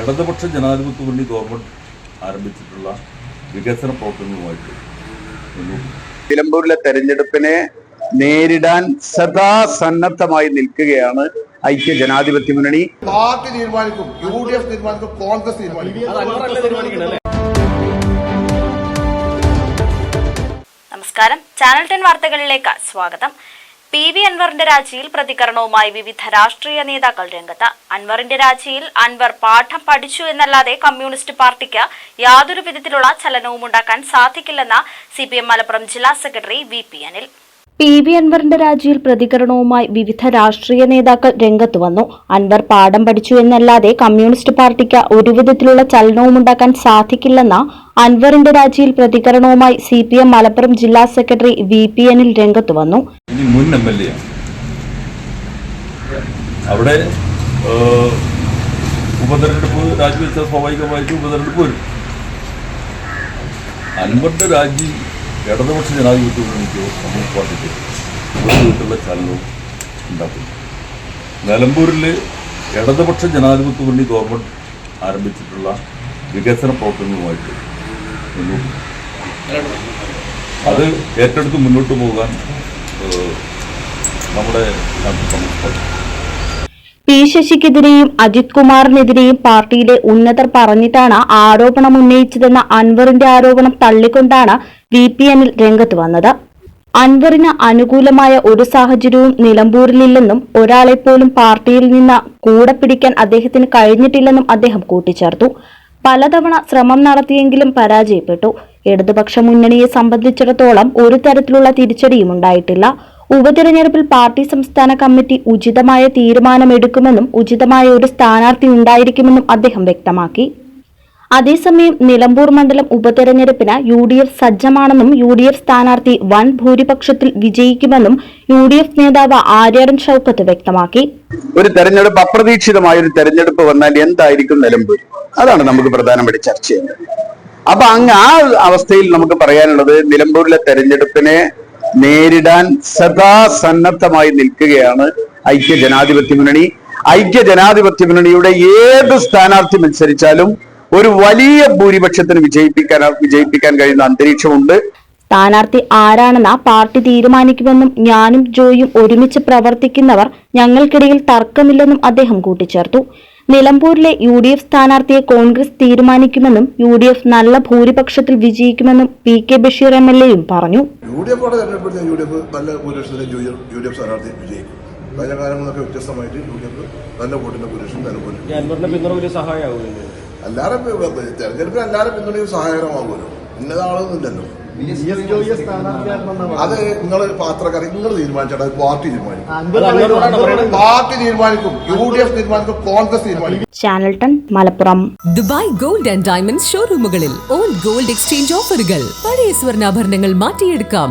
ഇടതുപക്ഷ ജനാധിപത്യ മുന്നണി ഗവൺമെന്റ് ആരംഭിച്ചിട്ടുള്ള വികസന പ്രവർത്തനങ്ങളുമായിട്ട്. നിലമ്പൂരിലെ തെരഞ്ഞെടുപ്പിനെ നേരിടാൻ സദാ സന്നദ്ധമായി നിൽക്കുകയാണ് ഐക്യ ജനാധിപത്യ മുന്നണി. പാർട്ടി തീരുമാനിക്കും യു ഡി എഫ് തീരുമാനിക്കും. കോൺഗ്രസ് തീരുമാനിക്കും നമസ്കാരം. ചാനൽ ടെൻ വാർത്തകളിലേക്ക് സ്വാഗതം. പി വി അൻവറിന്റെ രാജിയിൽ പ്രതികരണവുമായി വിവിധ രാഷ്ട്രീയ നേതാക്കൾ രംഗത്ത്. അൻവറിന്റെ രാജിയിൽ അൻവർ പാഠം പഠിച്ചു എന്നല്ലാതെ കമ്മ്യൂണിസ്റ്റ് പാർട്ടിക്ക് യാതൊരു വിധത്തിലുള്ള ചലനവും ഉണ്ടാക്കാൻ സാധിക്കില്ലെന്ന് സി പി എം മലപ്പുറം ജില്ലാ secretary V P Anil. P V അൻവറിന്റെ രാജിയിൽ പ്രതികരണവുമായി വിവിധ രാഷ്ട്രീയ നേതാക്കൾ രംഗത്ത് വന്നു. അൻവർ പാഠം പഠിച്ചു എന്നല്ലാതെ കമ്മ്യൂണിസ്റ്റ് പാർട്ടിക്ക് ഒരുവിധത്തിലുള്ള ചലനവും ഉണ്ടാക്കാൻ സാധിക്കില്ലെന്ന അൻവറിന്റെ രാജിയിൽ പ്രതികരണവുമായി സി പി എം മലപ്പുറം ജില്ലാ സെക്രട്ടറി വി പി എനിൽ രംഗത്ത് വന്നു. അവിടെ ഉപതെരഞ്ഞെടുപ്പ് രാജിവെച്ച സ്വാഭാവികമായിട്ടും ഉപതെരഞ്ഞെടുപ്പ് വരും. അൻവറിന്റെ രാജി ഇടതുപക്ഷ ജനാധിപത്യ മുന്നണിക്കോ കമ്മ്യൂണിസ്റ്റ് പാർട്ടിക്കോ ഒരു വിധത്തിലുള്ള ചലനവും ഉണ്ടാക്കുന്നു. നിലമ്പൂരിൽ ഇടതുപക്ഷ ജനാധിപത്യ മുന്നണി ഗവൺമെന്റ് ആരംഭിച്ചിട്ടുള്ള വികസന പ്രവർത്തനങ്ങളുമായിട്ട് അത് ഏറ്റെടുത്ത് മുന്നോട്ട് പോകാൻ നമ്മുടെ കമ്മ്യൂണിസ്റ്റ് പാർട്ടി പി ശശിക്കെതിരെയും അജിത് കുമാറിനെതിരെയും പാർട്ടിയിലെ ഉന്നതർ പറഞ്ഞിട്ടാണ് ആരോപണം ഉന്നയിച്ചതെന്ന അൻവറിന്റെ ആരോപണം തള്ളിക്കൊണ്ടാണ് വി പി അനിൽ രംഗത്ത് വന്നത്. അൻവറിന് അനുകൂലമായ ഒരു സാഹചര്യവും നിലമ്പൂരിലില്ലെന്നും ഒരാളെപ്പോലും പാർട്ടിയിൽ നിന്ന് കൂടെ പിടിക്കാൻ അദ്ദേഹത്തിന് കഴിഞ്ഞിട്ടില്ലെന്നും അദ്ദേഹം കൂട്ടിച്ചേർത്തു. പലതവണ ശ്രമം നടത്തിയെങ്കിലും പരാജയപ്പെട്ടു. ഇടതുപക്ഷ മുന്നണിയെ സംബന്ധിച്ചിടത്തോളം ഒരു തരത്തിലുള്ള തിരിച്ചടിയും ഉണ്ടായിട്ടില്ല. ഉപതെരഞ്ഞെടുപ്പിൽ പാർട്ടി സംസ്ഥാന കമ്മിറ്റി ഉചിതമായ തീരുമാനമെടുക്കുമെന്നും ഉചിതമായ ഒരു സ്ഥാനാർത്ഥി ഉണ്ടായിരിക്കുമെന്നും അദ്ദേഹം വ്യക്തമാക്കി. അതേസമയം നിലമ്പൂർ മണ്ഡലം ഉപതെരഞ്ഞെടുപ്പിന് യു ഡി എഫ് സജ്ജമാണെന്നും യു ഡി എഫ് സ്ഥാനാർത്ഥി വൻ ഭൂരിപക്ഷത്തിൽ വിജയിക്കുമെന്നും യു ഡി എഫ് നേതാവ് ആര്യാടൻ ഷൌക്കത്ത് വ്യക്തമാക്കി. ഒരു തെരഞ്ഞെടുപ്പ് അപ്രതീക്ഷിതമായ ഒരു തെരഞ്ഞെടുപ്പ് വന്നാൽ എന്തായിരിക്കും നിലമ്പൂർ? അതാണ് നമുക്ക് പ്രധാനമായിട്ട് ചർച്ച ചെയ്യുന്നത്. അപ്പൊ അങ്ങ് ആ അവസ്ഥയിൽ നമുക്ക് പറയാനുള്ളത് നിലമ്പൂരിലെ തെരഞ്ഞെടുപ്പിനെ നേരിടാൻ സദാ സന്നദ്ധമായി നിൽക്കുകയാണ് ഐക്യ ജനാധിപത്യ മുന്നണി. ഐക്യ ജനാധിപത്യ മുന്നണിയുടെ ഏത് സ്ഥാനാർത്ഥി മത്സരിച്ചാലും ഒരു വലിയ ഭൂരിപക്ഷത്തിന് വിജയിപ്പിക്കാൻ വിജയിപ്പിക്കാൻ കഴിയുന്ന അന്തരീക്ഷമുണ്ട്. സ്ഥാനാർത്ഥി ആരാണെന്ന പാർട്ടി തീരുമാനിക്കുമെന്നും ഞാനും ജോയും ഒരുമിച്ച് പ്രവർത്തിക്കുന്നവർ ഞങ്ങൾക്കിടയിൽ തർക്കമില്ലെന്നും അദ്ദേഹം കൂട്ടിച്ചേർത്തു. നിലമ്പൂരിലെ യു ഡി എഫ് സ്ഥാനാർത്ഥിയെ കോൺഗ്രസ് തീരുമാനിക്കുമെന്നും യു ഡി എഫ് നല്ല ഭൂരിപക്ഷത്തിൽ വിജയിക്കുമെന്നും P K Basheer M L എയും പറഞ്ഞു. U D F U D F നല്ല ഭൂരിപക്ഷത്തിൽ യു ഡി എഫ് സ്ഥാനാർത്ഥി വിജയിക്കും. കഴിഞ്ഞ കാലങ്ങളൊക്കെ വ്യത്യസ്തമായിട്ട് യു ഡി എഫ് നല്ല വോട്ടിന്റെ ഭൂരിപക്ഷം നിലവിൽ ഈ അൻവറിന്റെ പിന്തുണ വലിയ സഹായമാവുമല്ലോ. എല്ലാവരും തെരഞ്ഞെടുപ്പിൽ എല്ലാവരും പിന്തുണയും സഹായകരമാകുമല്ലോ ഇന്നതാളൊന്നുമില്ലല്ലോ അത് നിങ്ങൾ പാത്രക്കാരെ നിങ്ങൾ തീരുമാനിച്ചേട്ടാ പാർട്ടി തീരുമാനിക്കും. പാർട്ടി തീരുമാനിക്കും യു ഡി എഫ് തീരുമാനിക്കും കോൺഗ്രസ് തീരുമാനിക്കും. Channel ton Malappuram. Dubai Gold and Diamond ഷോറൂമുകളിൽ old gold exchange ഓഫറുകൾ. പഴയ സ്വർണാഭരണങ്ങൾ മാറ്റിയെടുക്കാം.